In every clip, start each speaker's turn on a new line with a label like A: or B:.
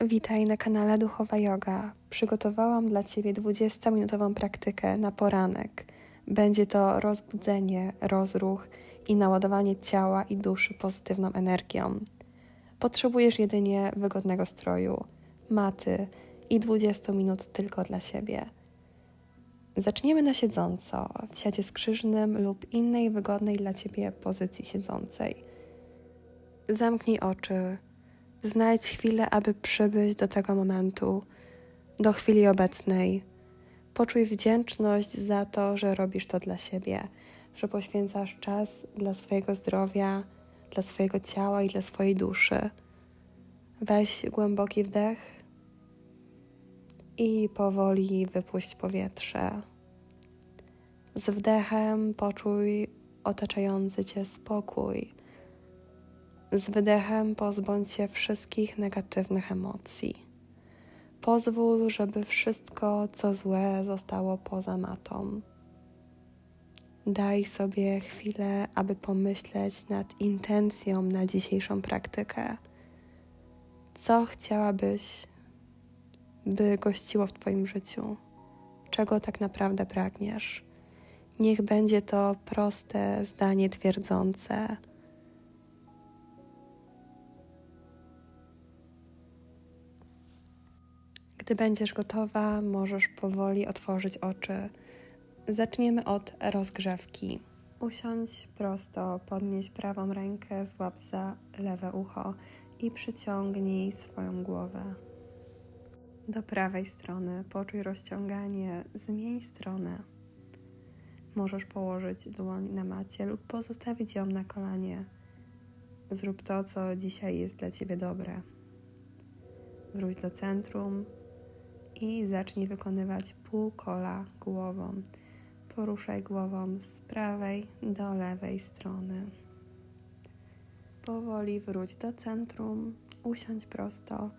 A: Witaj na kanale Duchowa Yoga. Przygotowałam dla Ciebie 20-minutową praktykę na poranek. Będzie to rozbudzenie, rozruch i naładowanie ciała i duszy pozytywną energią. Potrzebujesz jedynie wygodnego stroju, maty i 20 minut tylko dla siebie. Zaczniemy na siedząco, w siadzie skrzyżnym lub innej wygodnej dla Ciebie pozycji siedzącej. Zamknij oczy. Znajdź chwilę, aby przybyć do tego momentu, do chwili obecnej. Poczuj wdzięczność za to, że robisz to dla siebie, że poświęcasz czas dla swojego zdrowia, dla swojego ciała i dla swojej duszy. Weź głęboki wdech i powoli wypuść powietrze. Z wdechem poczuj otaczający cię spokój. Z wydechem pozbądź się wszystkich negatywnych emocji. Pozwól, żeby wszystko, co złe, zostało poza matą. Daj sobie chwilę, aby pomyśleć nad intencją na dzisiejszą praktykę. Co chciałabyś, by gościło w Twoim życiu? Czego tak naprawdę pragniesz? Niech będzie to proste zdanie twierdzące. Gdy będziesz gotowa, możesz powoli otworzyć oczy. Zaczniemy od rozgrzewki. Usiądź prosto, podnieś prawą rękę, złap za lewe ucho i przyciągnij swoją głowę. Do prawej strony poczuj rozciąganie, zmień stronę. Możesz położyć dłoń na macie lub pozostawić ją na kolanie. Zrób to, co dzisiaj jest dla Ciebie dobre. Wróć do centrum i zacznij wykonywać półkola głową. Poruszaj głową z prawej do lewej strony. Powoli wróć do centrum, usiądź prosto.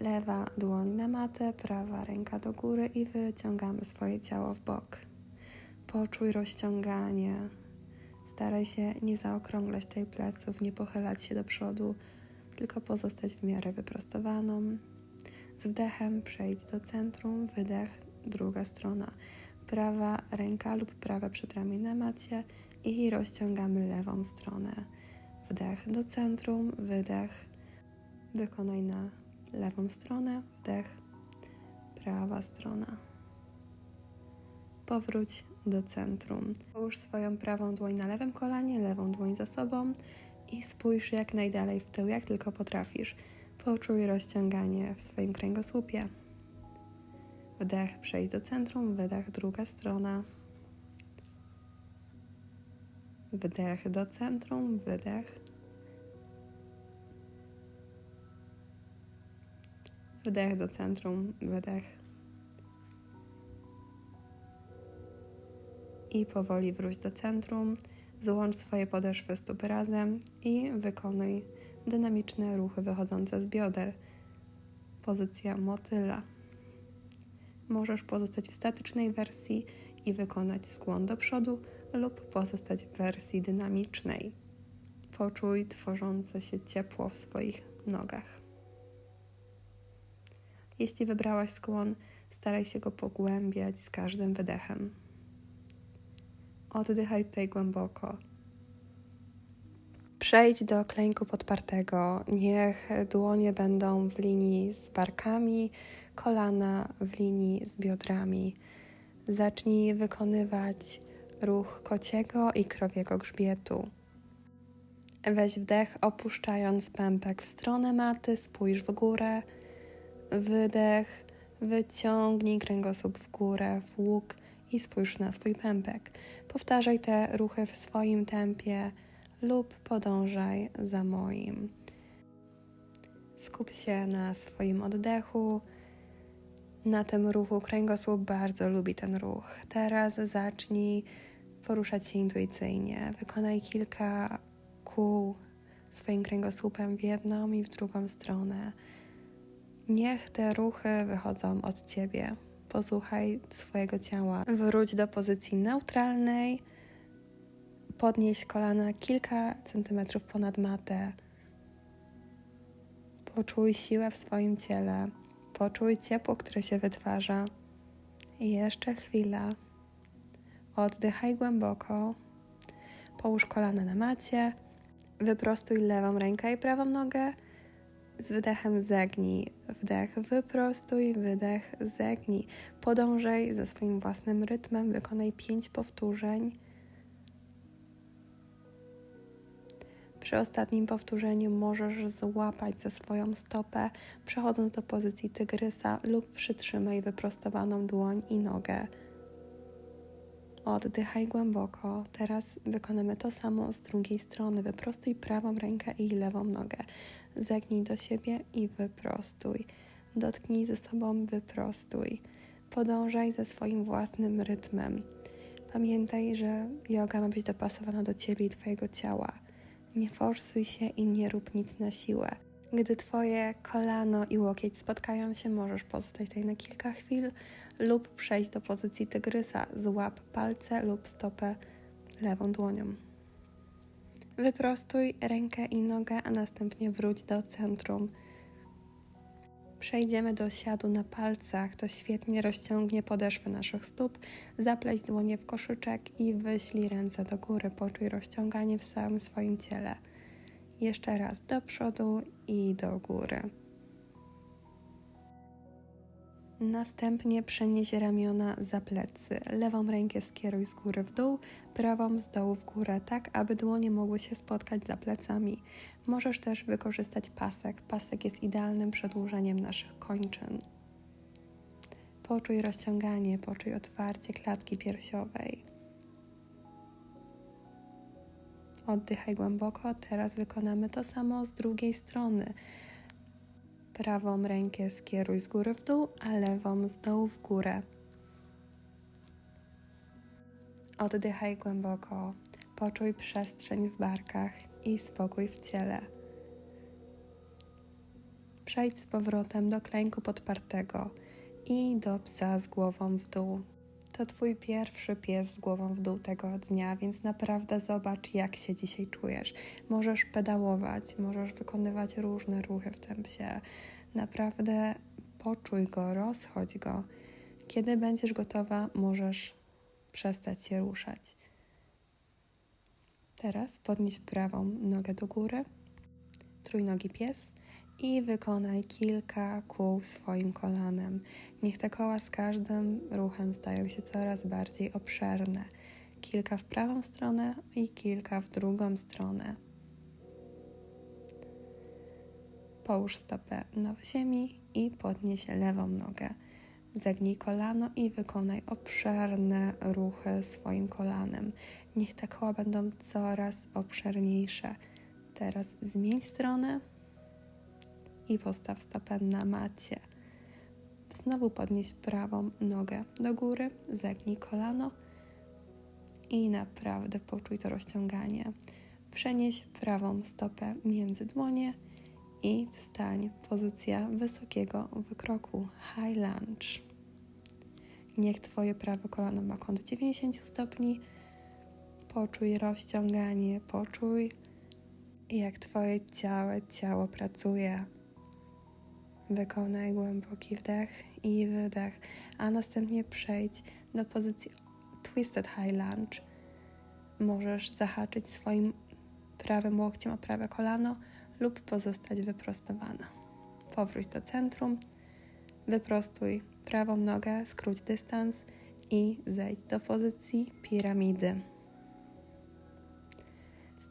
A: Lewa dłoń na matę, prawa ręka do góry i wyciągamy swoje ciało w bok. Poczuj rozciąganie. Staraj się nie zaokrąglać tej pleców, nie pochylać się do przodu, tylko pozostać w miarę wyprostowaną. Z wdechem przejdź do centrum, wydech, druga strona. Prawa ręka lub prawe przedramię na macie i rozciągamy lewą stronę. Wdech do centrum, wydech. Wykonaj na lewą stronę, wdech, prawa strona. Powróć do centrum. Połóż swoją prawą dłoń na lewym kolanie, lewą dłoń za sobą i spójrz jak najdalej w tył, jak tylko potrafisz. Poczuj rozciąganie w swoim kręgosłupie. Wdech, przejdź do centrum, wydech, druga strona. Wdech do centrum, wydech. Wdech do centrum, wydech. I powoli wróć do centrum. Złącz swoje podeszwy stóp razem i wykonuj dynamiczne ruchy wychodzące z bioder. Pozycja motyla. Możesz pozostać w statycznej wersji i wykonać skłon do przodu lub pozostać w wersji dynamicznej. Poczuj tworzące się ciepło w swoich nogach. Jeśli wybrałaś skłon, staraj się go pogłębiać z każdym wydechem. Oddychaj tutaj głęboko. Przejdź do klęku podpartego. Niech dłonie będą w linii z barkami, kolana w linii z biodrami. Zacznij wykonywać ruch kociego i krowiego grzbietu. Weź wdech, opuszczając pępek w stronę maty, spójrz w górę. Wydech, wyciągnij kręgosłup w górę, w łuk i spójrz na swój pępek. Powtarzaj te ruchy w swoim tempie lub podążaj za moim. Skup się na swoim oddechu, na tym ruchu. Kręgosłup bardzo lubi ten ruch. Teraz zacznij poruszać się intuicyjnie. Wykonaj kilka kół swoim kręgosłupem w jedną i w drugą stronę. Niech te ruchy wychodzą od ciebie. Posłuchaj swojego ciała. Wróć do pozycji neutralnej podnieść kolana kilka centymetrów ponad matę. Poczuj siłę w swoim ciele. Poczuj ciepło, które się wytwarza. I jeszcze chwila. Oddychaj głęboko. Połóż kolana na macie. Wyprostuj lewą rękę i prawą nogę. Z wydechem zegnij. Wdech, wyprostuj, wydech, zegnij. Podążaj ze swoim własnym rytmem. Wykonaj pięć powtórzeń. Przy ostatnim powtórzeniu możesz złapać za swoją stopę, przechodząc do pozycji tygrysa lub przytrzymaj wyprostowaną dłoń i nogę. Oddychaj głęboko. Teraz wykonamy to samo z drugiej strony. Wyprostuj prawą rękę i lewą nogę. Zegnij do siebie i wyprostuj. Dotknij ze sobą, wyprostuj. Podążaj ze swoim własnym rytmem. Pamiętaj, że yoga ma być dopasowana do ciebie i twojego ciała. Nie forsuj się i nie rób nic na siłę. Gdy twoje kolano i łokieć spotkają się, możesz pozostać tutaj na kilka chwil lub przejść do pozycji tygrysa. Złap palce lub stopę lewą dłonią. Wyprostuj rękę i nogę, a następnie wróć do centrum. Przejdziemy do siadu na palcach. To świetnie rozciągnie podeszwy naszych stóp. Zapleść dłonie w koszyczek i wyślij ręce do góry. Poczuj rozciąganie w całym swoim ciele. Jeszcze raz do przodu i do góry. Następnie przenieś ramiona za plecy. Lewą rękę skieruj z góry w dół, prawą z dołu w górę, tak aby dłonie mogły się spotkać za plecami. Możesz też wykorzystać pasek. Pasek jest idealnym przedłużeniem naszych kończyn. Poczuj rozciąganie, poczuj otwarcie klatki piersiowej. Oddychaj głęboko. Teraz wykonamy to samo z drugiej strony. Prawą rękę skieruj z góry w dół, a lewą z dołu w górę. Oddychaj głęboko. Poczuj przestrzeń w barkach i spokój w ciele. Przejdź z powrotem do klęku podpartego i do psa z głową w dół. To Twój pierwszy pies z głową w dół tego dnia, więc naprawdę zobacz, jak się dzisiaj czujesz. Możesz pedałować, możesz wykonywać różne ruchy w tym psie. Naprawdę poczuj go, rozchodź go. Kiedy będziesz gotowa, możesz przestać się ruszać. Teraz podnieś prawą nogę do góry, trójnogi pies i wykonaj kilka kół swoim kolanem. Niech te koła z każdym ruchem stają się coraz bardziej obszerne. Kilka w prawą stronę i kilka w drugą stronę. Połóż stopę na ziemi i podnieś lewą nogę. Zegnij kolano i wykonaj obszerne ruchy swoim kolanem. Niech te koła będą coraz obszerniejsze. Teraz zmień stronę i postaw stopę na macie. Znowu podnieś prawą nogę do góry, zegnij kolano i naprawdę poczuj to rozciąganie. Przenieś prawą stopę między dłonie i wstań. Pozycja wysokiego wykroku, high lunge. Niech Twoje prawe kolano ma kąt 90 stopni. Poczuj rozciąganie, poczuj jak Twoje ciałe ciało pracuje. Wykonaj głęboki wdech i wydech, a następnie przejdź do pozycji Twisted High Lunge. Możesz zahaczyć swoim prawym łokciem o prawe kolano lub pozostać wyprostowana. Powróć do centrum, wyprostuj prawą nogę, skróć dystans i zejdź do pozycji piramidy.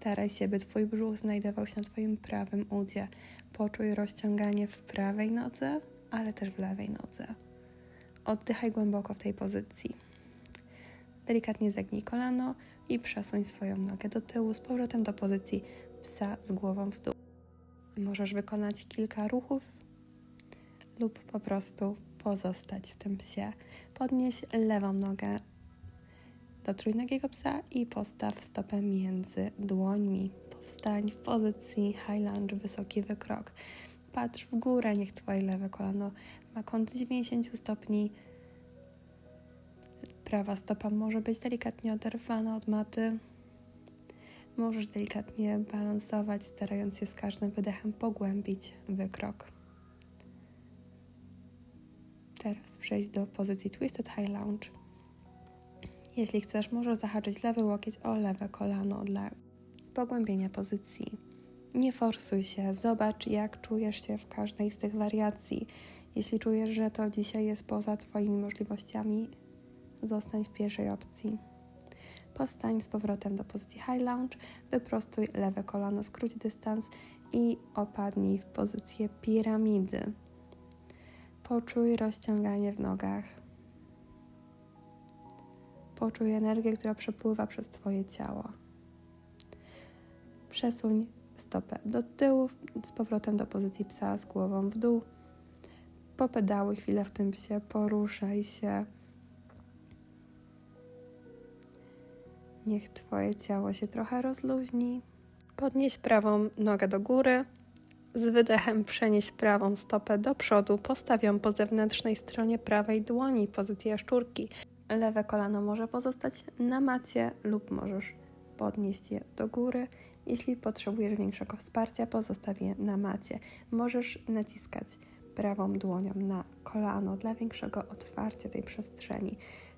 A: Staraj się, by Twój brzuch znajdował się na Twoim prawym udzie. Poczuj rozciąganie w prawej nodze, ale też w lewej nodze. Oddychaj głęboko w tej pozycji. Delikatnie zegnij kolano i przesuń swoją nogę do tyłu z powrotem do pozycji psa z głową w dół. Możesz wykonać kilka ruchów lub po prostu pozostać w tym psie. Podnieś lewą nogę do trójnogiego psa i postaw stopę między dłońmi. Powstań w pozycji high lunge, wysoki wykrok. Patrz w górę, niech Twoje lewe kolano ma kąt 90 stopni. Prawa stopa może być delikatnie oderwana od maty. Możesz delikatnie balansować, starając się z każdym wydechem pogłębić wykrok. Teraz przejść do pozycji Twisted High Lounge. Jeśli chcesz, możesz zahaczyć lewy łokieć o lewe kolano dla pogłębienia pozycji. Nie forsuj się, zobacz jak czujesz się w każdej z tych wariacji. Jeśli czujesz, że to dzisiaj jest poza Twoimi możliwościami, zostań w pierwszej opcji. Powstań z powrotem do pozycji High Lounge, wyprostuj lewe kolano, skróć dystans i opadnij w pozycję piramidy. Poczuj rozciąganie w nogach. Poczuj energię, która przepływa przez Twoje ciało. Przesuń stopę do tyłu, z powrotem do pozycji psa z głową w dół. Popedałuj chwilę w tym psie, poruszaj się. Niech Twoje ciało się trochę rozluźni. Podnieś prawą nogę do góry. Z wydechem przenieś prawą stopę do przodu, postaw ją po zewnętrznej stronie prawej dłoni, pozycję jaszczurki. Lewe kolano może pozostać na macie lub możesz podnieść je do góry. Jeśli potrzebujesz większego wsparcia, pozostaw je na macie. Możesz naciskać prawą dłonią na kolano dla większego otwarcia tej przestrzeni.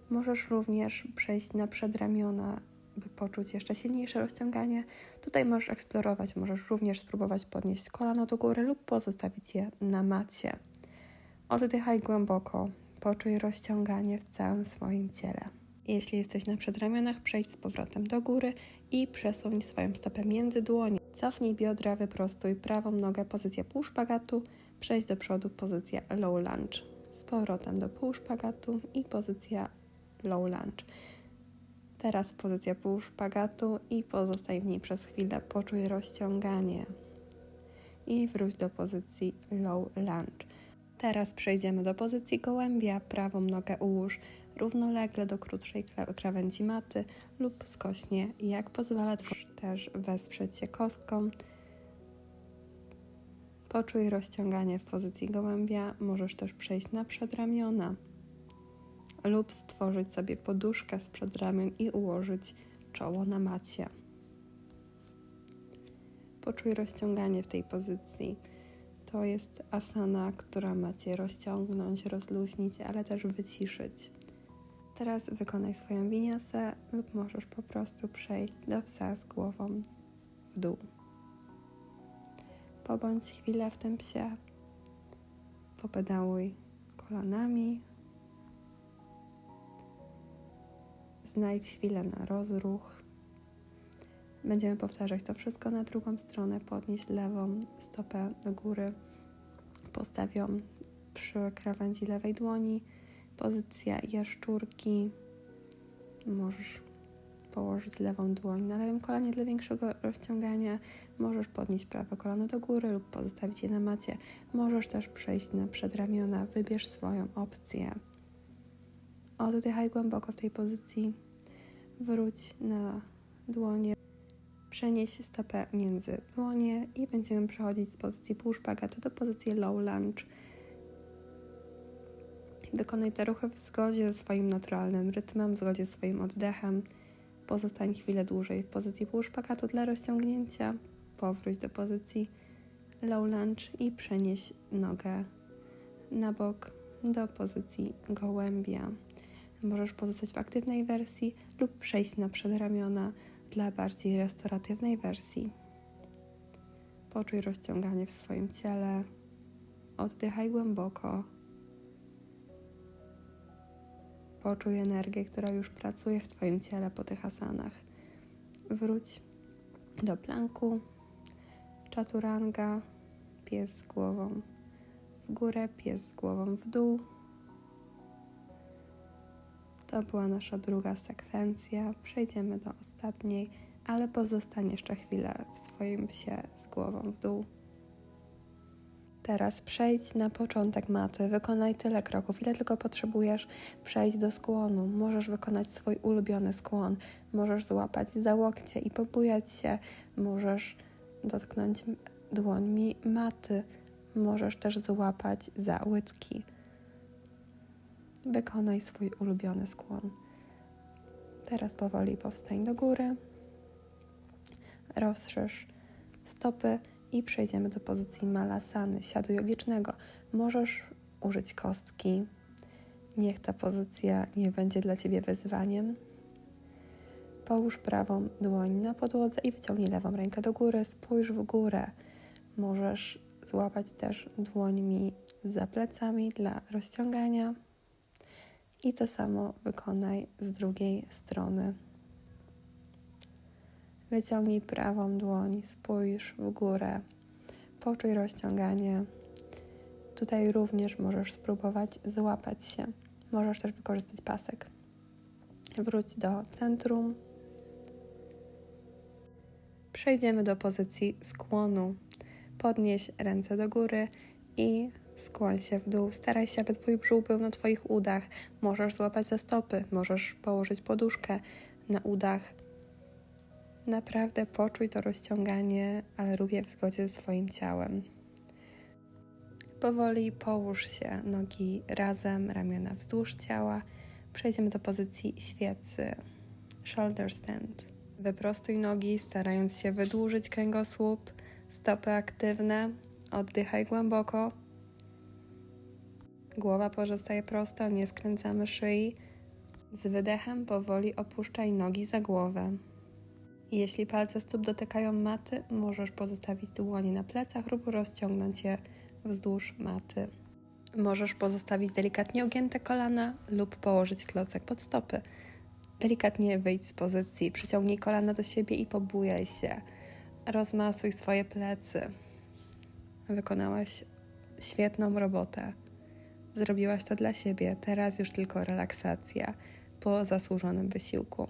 A: Możesz również przejść na przedramiona, by poczuć jeszcze silniejsze rozciąganie. Tutaj możesz eksplorować, możesz również spróbować podnieść kolano do góry lub pozostawić je na macie. Oddychaj głęboko, poczuj rozciąganie w całym swoim ciele. Jeśli jesteś na przedramionach, przejdź z powrotem do góry i przesuń swoją stopę między dłonie. Cofnij biodra, wyprostuj prawą nogę, pozycja półszpagatu, przejdź do przodu, pozycja low lunge. Z powrotem do półszpagatu i pozycja low lunge. Teraz pozycja półszpagatu i pozostań w niej przez chwilę. Poczuj rozciąganie. I wróć do pozycji low lunge. Teraz przejdziemy do pozycji gołębia. Prawą nogę ułóż równolegle do krótszej krawędzi maty lub skośnie, jak pozwala też wesprzeć się kostką. Poczuj rozciąganie w pozycji gołębia. Możesz też przejść na przedramiona lub stworzyć sobie poduszkę z przedramion i ułożyć czoło na macie. Poczuj rozciąganie w tej pozycji. To jest asana, która macie rozciągnąć, rozluźnić, ale też wyciszyć. Teraz wykonaj swoją winiasę lub możesz po prostu przejść do psa z głową w dół. Pobądź chwilę w tym psie. Popedałuj kolanami. Znajdź chwilę na rozruch. Będziemy powtarzać to wszystko na drugą stronę. Podnieś lewą stopę do góry. Postaw przy krawędzi lewej dłoni. Pozycja jaszczurki. Możesz położyć lewą dłoń na lewym kolanie dla większego rozciągania. Możesz podnieść prawe kolano do góry lub pozostawić je na macie. Możesz też przejść na przedramiona. Wybierz swoją opcję. Oddychaj głęboko w tej pozycji. Wróć na dłonie. Przenieś stopę między dłonie i będziemy przechodzić z pozycji półszpagatu do pozycji low lunge. Dokonaj te ruchy w zgodzie ze swoim naturalnym rytmem, w zgodzie ze swoim oddechem. Pozostań chwilę dłużej w pozycji półszpagatu dla rozciągnięcia. Powróć do pozycji low lunge i przenieś nogę na bok do pozycji gołębia. Możesz pozostać w aktywnej wersji lub przejść na przedramiona dla bardziej restauratywnej wersji. Poczuj rozciąganie w swoim ciele. Oddychaj głęboko. Poczuj energię, która już pracuje w Twoim ciele po tych asanach. Wróć do planku, czaturanga, pies z głową w górę, pies z głową w dół. To była nasza druga sekwencja. Przejdziemy do ostatniej, ale pozostań jeszcze chwilę w swoim psie z głową w dół. Teraz przejdź na początek maty, wykonaj tyle kroków, ile tylko potrzebujesz. Przejdź do skłonu, możesz wykonać swój ulubiony skłon, możesz złapać za łokcie i pobujać się, możesz dotknąć dłońmi maty, możesz też złapać za łydki. Wykonaj swój ulubiony skłon. Teraz powoli powstań do góry. Rozszerz stopy i przejdziemy do pozycji malasany, siadu jogicznego. Możesz użyć kostki. Niech ta pozycja nie będzie dla Ciebie wyzwaniem. Połóż prawą dłoń na podłodze i wyciągnij lewą rękę do góry. Spójrz w górę. Możesz złapać też dłońmi za plecami dla rozciągania. I to samo wykonaj z drugiej strony. Wyciągnij prawą dłoń, spójrz w górę, poczuj rozciąganie. Tutaj również możesz spróbować złapać się. Możesz też wykorzystać pasek. Wróć do centrum. Przejdziemy do pozycji skłonu. Podnieś ręce do góry i skłoń się w dół. Staraj się, aby Twój brzuch był na Twoich udach. Możesz złapać za stopy, możesz położyć poduszkę na udach. Naprawdę poczuj to rozciąganie, ale rób je w zgodzie ze swoim ciałem. Powoli połóż się, nogi razem, ramiona wzdłuż ciała. Przejdziemy do pozycji świecy. Shoulder stand. Wyprostuj nogi, starając się wydłużyć kręgosłup. Stopy aktywne. Oddychaj głęboko. Głowa pozostaje prosta, nie skręcamy szyi. Z wydechem powoli opuszczaj nogi za głowę. Jeśli palce stóp dotykają maty, możesz pozostawić dłonie na plecach lub rozciągnąć je wzdłuż maty. Możesz pozostawić delikatnie ugięte kolana lub położyć klocek pod stopy. Delikatnie wyjdź z pozycji, przyciągnij kolana do siebie i pobujaj się. Rozmasuj swoje plecy. Wykonałaś świetną robotę. Zrobiłaś to dla siebie, teraz już tylko relaksacja po zasłużonym wysiłku.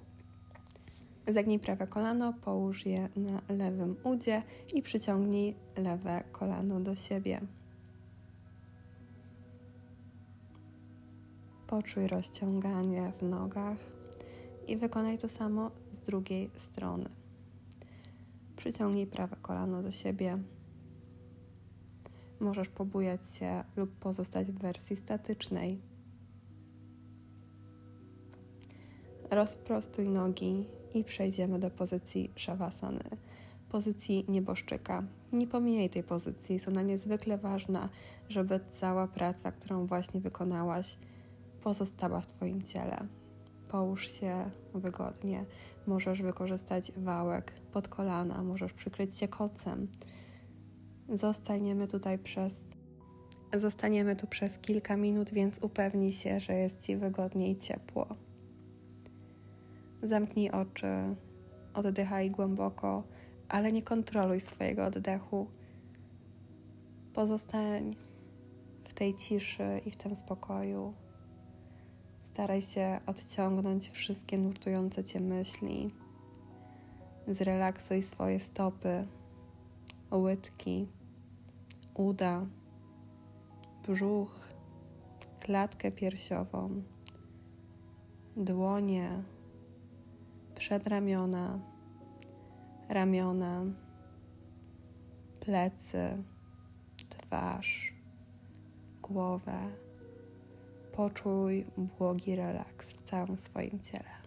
A: Zagnij prawe kolano, połóż je na lewym udzie i przyciągnij lewe kolano do siebie. Poczuj rozciąganie w nogach i wykonaj to samo z drugiej strony. Przyciągnij prawe kolano do siebie. Możesz pobujać się lub pozostać w wersji statycznej. Rozprostuj nogi i przejdziemy do pozycji Shavasany, pozycji nieboszczyka. Nie pomijaj tej pozycji, jest ona niezwykle ważna, żeby cała praca, którą właśnie wykonałaś, pozostała w Twoim ciele. Połóż się wygodnie. Możesz wykorzystać wałek pod kolana, możesz przykryć się kocem. Zostaniemy tutaj przez Zostaniemy tu przez kilka minut, więc upewnij się, że jest Ci wygodnie i ciepło. Zamknij oczy, oddychaj głęboko, ale nie kontroluj swojego oddechu. Pozostań w tej ciszy i w tym spokoju. Staraj się odciągnąć wszystkie nurtujące cię myśli. Zrelaksuj swoje stopy, łydki, uda, brzuch, klatkę piersiową, dłonie przedramiona, ramiona, plecy, twarz, głowę. Poczuj błogi relaks w całym swoim ciele.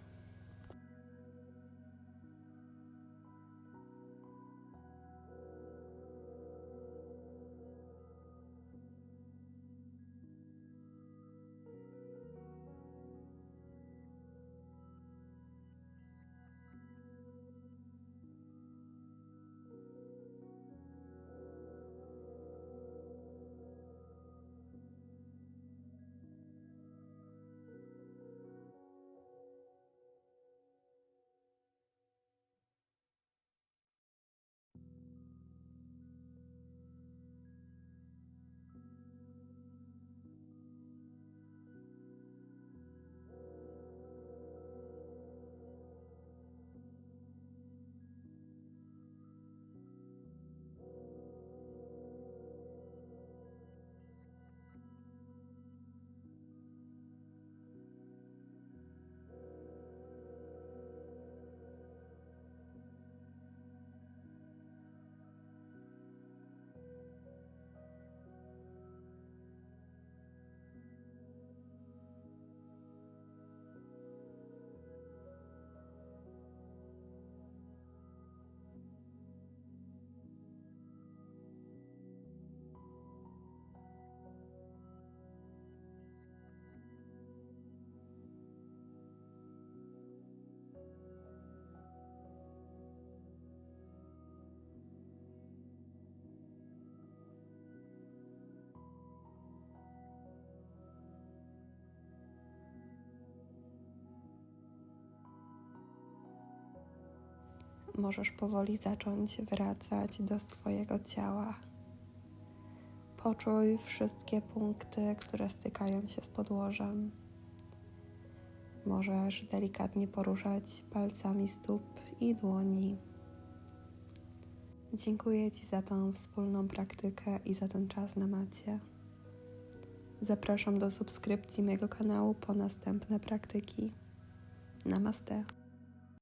A: Możesz powoli zacząć wracać do swojego ciała. Poczuj wszystkie punkty, które stykają się z podłożem. Możesz delikatnie poruszać palcami stóp i dłoni. Dziękuję Ci za tą wspólną praktykę i za ten czas na macie. Zapraszam do subskrypcji mojego kanału po następne praktyki. Namaste.